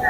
તો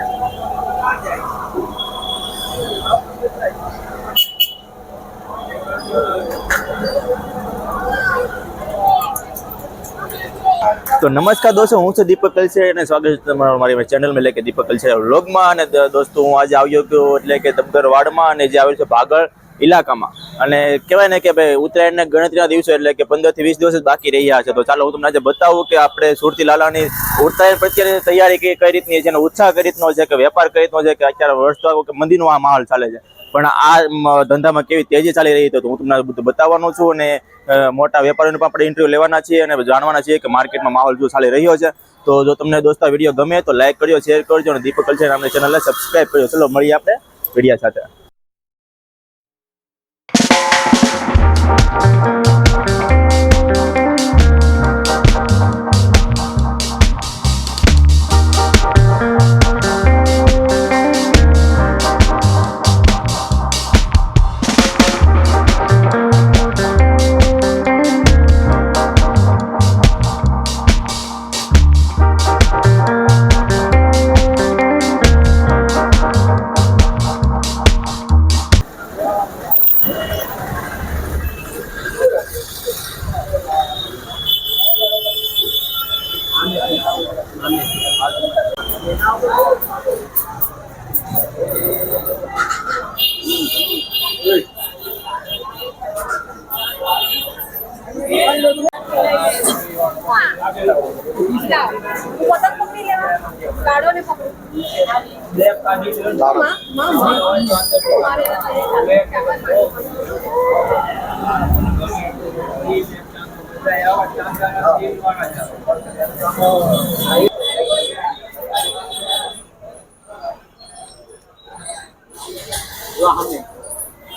નમસ્કાર દોસ્તો, હું છું દીપક કલસે અને સ્વાગત છે તમારું મારી ચેનલમાં એટલે કે દીપક કલસે વ્લોગમાં અને દોસ્તો, હું આજે આવ્યો ગયો એટલે કે દમદર વાડમાં અને જે આવ્યો છે ભાગળ. ઇલાકામાં. અને કહેવાય ને કે ભાઈ ઉત્તરાયણને ગણતરીના દિવસો એટલે કે પંદરથી વીસ દિવસ જ બાકી રહ્યા છે. તો ચાલો હું તમને આજે બતાવું કે આપણે સુરતી લાલાની ઉત્તરાયણ પ્રત્યે તૈયારી કઈ રીતની છે અને ઉત્સાહ કઈ રીતનો છે કે વેપાર કઈ રીતનો છે કે અત્યારે વર્ષ કે મંદીનો આ માહોલ ચાલે છે. પણ આ ધંધામાં કેવી તેજી ચાલી રહી છે તો હું તમને બધું બતાવવાનો છું અને મોટા વેપારીઓને પણ આપણે ઇન્ટરવ્યુ લેવાના છીએ અને જાણવાના છીએ કે માર્કેટમાં માહોલ શું ચાલી રહ્યો છે. તો જો તમને દોસ્તો વીડિયો ગમે તો લાઇક કરજો શેર કરજો અને દીપક કલ્ચર નામની ચેનલને સબસ્ક્રાઈબ કરજો. ચલો મળીએ આપણે વિડીયા સાથે. Thank you.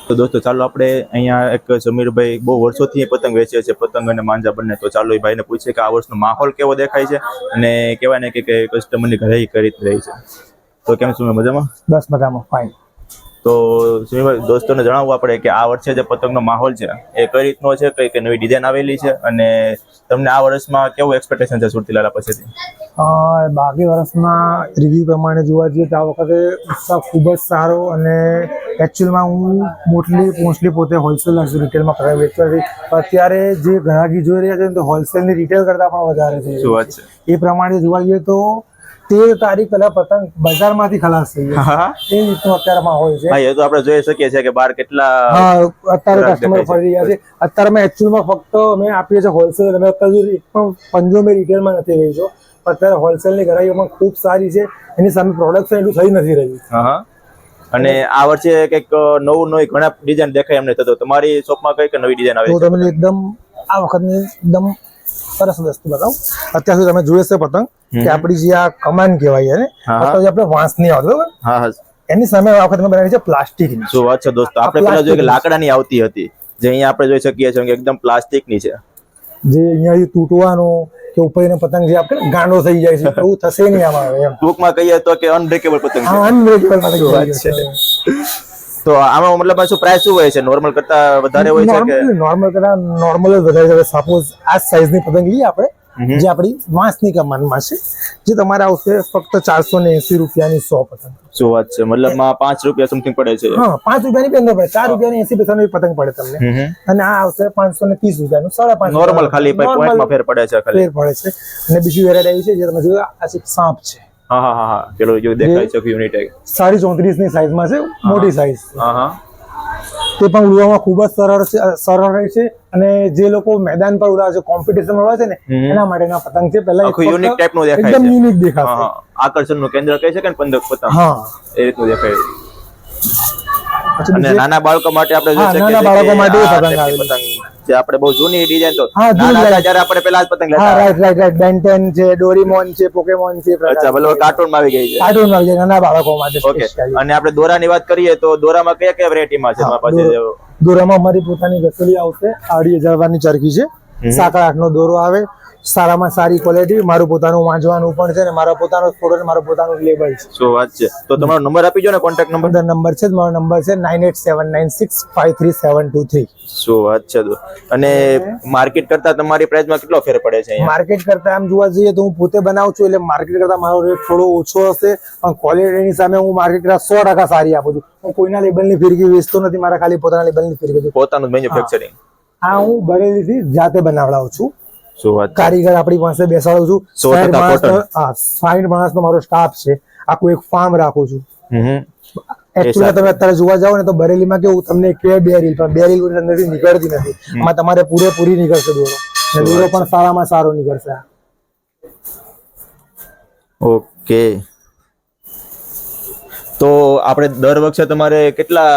તો દોસ્તો, ચાલો આપણે અહીંયા એક સમીરભાઈ બહુ વર્ષોથી પતંગ વેચે છે, પતંગ અને માંજા બંને. તો ચાલો એ ભાઈને પૂછીએ કે આ વર્ષનો માહોલ કેવો દેખાય છે અને કહેવાય ને કે કસ્ટમરની ઘરે કરી રહી છે. તો કેમ સુમે મજામાં? બસ મજામાં ફાઇન તો સુમીભાઈ દોસ્તોને જણાવવું આપણે કે આ વર્ષે જે પતંગનો માહોલ છે એ કઈ રીતનો છે? કઈ કઈ નવી ડિઝાઇન આવેલી છે? અને તમને આ વર્ષમાં કેવું એક્સપેક્ટેશન છે સુરતીલાલા પછીથી બાકી વર્ષમાં રિવ્યુ પ્રમાણે જોવા જઈએ તો આ વખતે ઉત્સાહ ખૂબ જ સારો અને એકચ્યુઅલમાં હું મોટલી મોસ્ટલી પોતે હોલસેલ રિટેલમાં કરાવી વેચવા છું અત્યારે જે ગ્રાહકી જોઈ રહ્યા છે તો હોલસેલની રિટેલ કરતાં પણ વધારે છે? એ પ્રમાણે જોવા જઈએ તો તેર તારીખ પહેલા પતંગ બજારમાંથી ખલાસ થઈ ગયા. એ રીતનું અત્યારે માહોલ છે. એ તો આપણે જોઈ શકીએ છીએ કે બાર કેટલા હા અત્યારે કસ્ટમર ફરી રહ્યા છે. અત્યારે મેં એકચ્યુઅલમાં ફક્ત અમે આપીએ છીએ હોલસેલ અમે અત્યારે એક પણ પંજો મેં રિટેલમાં નથી રહી છો. અત્યારે હોલસેલની ગરાઈઓમાં ખૂબ સારી છે. એની સામે પ્રોડક્શન એટલું થઈ નથી રહ્યું. અને આ વર્ષે કંઈક નવું નવી ઘણા ડિઝાઇન દેખાય એમને. થતો તમારી શોપમાં કઈ કઈ નવી ડિઝાઇન આવે તો છે? તમને એકદમ આ વખતની એકદમ સરસ વસ્તુ બતાવું. અત્યાર સુધી તમે જોઈ છે પતંગ કે આપણી જે આ કમાન કહેવાય એને ને જે આપણે વાંસની આવતી બરાબર? એની સામે આ વખત બનાવી છે પ્લાસ્ટિકની. શું વાત છે દોસ્તો? આપણે પેલા જોઈએ કે લાકડાની આવતી હતી. જે અહીંયા આપણે જોઈ શકીએ છીએ કે એકદમ પ્લાસ્ટિકની છે. જે અહીંયાથી તૂટવાનો કે ઉપર પતંગ જે આપણે ગાંડો થઈ જાય છે એવું થશે નહીં આમાં ટૂંકમાં કહીએ તો કે અનબ્રેકેબલ પતંગ અનબ્રેકેબલ પતંગ છે. તો આમાં મતલબ શું પ્રાઇસ શું હોય છે? નોર્મલ કરતા વધારે હોય છે કે? નોર્મલ કરતા નોર્મલ જ વધારે છે. સપોઝ આ સાઈઝની પતંગ લઈએ આપણે જે આપણી વાંસની કમાનમાં છે જે તમારે આવશે ફક્ત ચારસો ને એસી રૂપિયાની સો પતંગ. શું વાત છે? મતલબમાં પાંચ રૂપિયા સમથિંગ પડે છે? હા પાંચ રૂપિયાની અંદર પડે. ચાર રૂપિયાની એસી પૈસાની પતંગ પડે તમને. અને આ આવશે પાંચસો ને ત્રીસ રૂપિયાનું. સાડા પાંચ નોર્મલ ખાલી પોઈન્ટમાં ફેર પડે છે ખાલી. ફેર પડે છે. અને બીજી વેરાયટી આવી છે જે તમે જોયું આ છે સાપ છે. હા હા હા હા. પેલો જો દેખાય છે યુનિટ સાડી ચોત્રીસની સાઈઝમાં છે મોટી સાઈઝ હા હા. તે પણ ઉડવામાં ખૂબ જ સરળ છે સરળ રહે છે અને જે લોકો મેદાન પર ઉડાવે છે કોમ્પિટિશન ઉડાવે છે ને એના માટેના પતંગ છે. પહેલા એક યુનિક ટાઈપ નો દેખાય દેખાય એકદમ છે. યુનિક દેખાય છે આકર્ષણનું કેન્દ્ર કહી શકે ને પતંગ પતંગ? હા. એ રીતનું દેખાય છે. અને નાના બાળકો માટે આપણે જોઈ શકીએ નાના બાળકો માટે પતંગ આવેલી. જે આપણે બહુ જૂની ડિઝાઇન તો હા. જ્યારે આપણે પેલા પતંગ લેતા રાઈટ રાઈટ રાઈટ બેન્ટેન છે ડોરીમોન છે પોકેમોન છે અચ્છા ભલે કાર્ટૂનમાં આવી ગઈ છે. કાર્ટૂનમાં છે નાના બાળકો માટે ઓકે અને આપણે દોરાની વાત કરીએ તો દોરામાં કયા કયા વેરાયટીમાં છે? પાસે દોરામાં અમારી પોતાની ગસોલી આવશે આડી હજાર વારની ચરખી છે. સાકર આઠ નો દોરો આવે સારામાં સારી ક્વોલિટી મારું પોતાનું વાંચવાનું પણ છે ને મારા પોતાનો ને મારું પોતાનું લેબલ છે. શું વાત છે? તો તમારો નંબર આપી દો ને કોન્ટેક્ટ નંબર નંબર છે મારો નંબર છે nine eight seven nine six five three seven two three શું વાત છે તો અને માર્કેટ કરતા તમારી પ્રાઇસમાં કેટલો ફેર પડે છે માર્કેટ કરતા આમ જોવા જઈએ તો હું પોતે બનાવું છું એટલે માર્કેટ કરતા મારો રેટ થોડો ઓછો હશે પણ ક્વોલિટીની સામે હું માર્કેટ કરતા સો ટકા સારી આપું છું. હું કોઈના લેબલની ફિરકી વેચતો નથી મારા ખાલી પોતાના લેબલની ફિરકી પોતાનું મેન્યુફેક્ચરિંગ હા હું બરેલીથી જાતે બનાવડાવું છે. કારીગર આપણી પાસે બેસાડું છું. 100% સાઠ માણસનો cotton. હા સાઠ માણસનો મારો સ્ટાફ છે. આખું એક ફાર્મ રાખું છું. હમ તમે અત્યારે જોવા જાવ ને તો બરેલીમાં કેવું તમને કે બે રીલ પણ બે રીલ અંદરથી નીકળતી નથી. એમાં તમારે પૂરેપૂરી નીકળશે દોરો. દોરો પણ સારામાં સારો નીકળશે ઓકે. તો આપણે દર વખતે તમારે કેટલા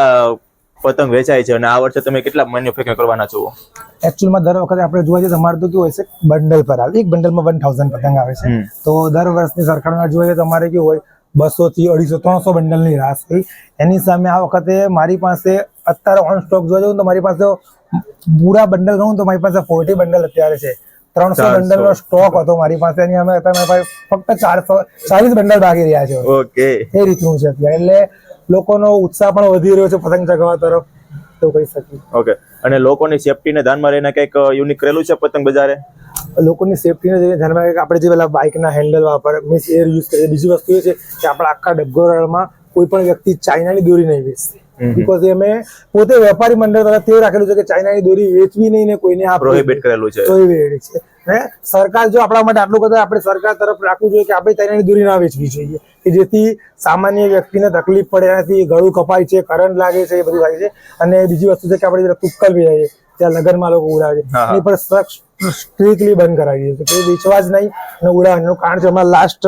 પતંગ વેચાય છે અને આ વર્ષે તમે કેટલા મેન્યુફેક્ચર કરવાના છો? એકચ્યુઅલમાં દર વખતે આપણે જોવા જઈએ તો અમારે તો કેવું હોય છે બંડલ પર આવે. એક બંડલમાં વન થાઉઝન્ડ પતંગ આવે છે. તો દર વર્ષની સરખામણીમાં જોઈએ તો અમારે કેવું હોય બસો થી અઢીસો ત્રણસો બંડલની રાસ હોય. એની સામે આ વખતે મારી પાસે અત્યારે ઓન સ્ટોક જોવા જાઉં તો મારી પાસે પૂરા બંડલ ગણું તો મારી પાસે ફોર્ટી બંડલ અત્યારે છે. ત્રણસો બંડલ નો સ્ટોક હતો મારી પાસે. એની અમે અત્યારે ફક્ત ચારસો ચાલીસ બંડલ બાકી રહ્યા છે. ઓકે એ રીતનું છે અત્યારે. એટલે લોકોનો ઉત્સાહ પણ વધી રહ્યો છે પતંગ ચગાવવા તરફ તો કહી શકીએ. ઓકે. અને લોકોની સેફટીને ધ્યાનમાં લઈને કંઈક યુનિક કરેલું છે પતંગ બજારે? લોકોની સેફટીને જે ધ્યાનમાં આપણે જે પેલા બાઇકના હેન્ડલ વાપરે મીન્સ એર યુઝ કરીએ. બીજી વસ્તુ એ છે કે આપણા આખા ડબગોરળમાં કોઈ પણ વ્યક્તિ ચાઇનાની દોરી નહીં વેચતી બીકોઝ અમે પોતે વેપારી મંડળ તરફથી એવું રાખેલું છે કે ચાઇનાની દોરી વેચવી નહીં ને કોઈને આ પ્રોહિબિટ કરેલું છે. પ્રોહિબિટ છે. ને સરકાર જો આપણા માટે આટલું કરે આપણે સરકાર તરફ રાખવું જોઈએ કે આપણે તેને દૂરી ના વેચવી જોઈએ. કે જેથી સામાન્ય વ્યક્તિને તકલીફ પડે એનાથી ગળું કપાય છે કરંટ લાગે છે એ બધું લાગે છે. અને બીજી વસ્તુ છે કે આપણે જરા તુક્કલ બી જાય ત્યાં લગ્નમાં લોકો ઉડાવે છે. હા, હા. એની પર સ્ટ્રિક્ટલી બંધ કરાવી દીધું કે વેચવા જ નહીં અને ઉડાવવાનું કારણ છે અમારા લાસ્ટ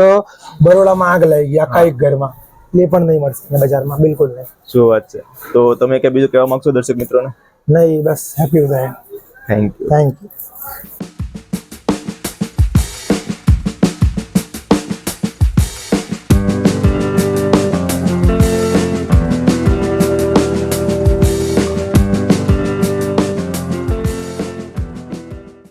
બરોડામાં આગ લાગી ગઈ આખા એક ઘરમાં. એ પણ નહીં મળશે બજારમાં બિલકુલ નહીં. શું વાત છે? તો તમે કે બીજું કહેવા માંગશો દર્શક મિત્રોને? નહીં બસ હેપી થાય થેન્ક યુ થેન્ક યુ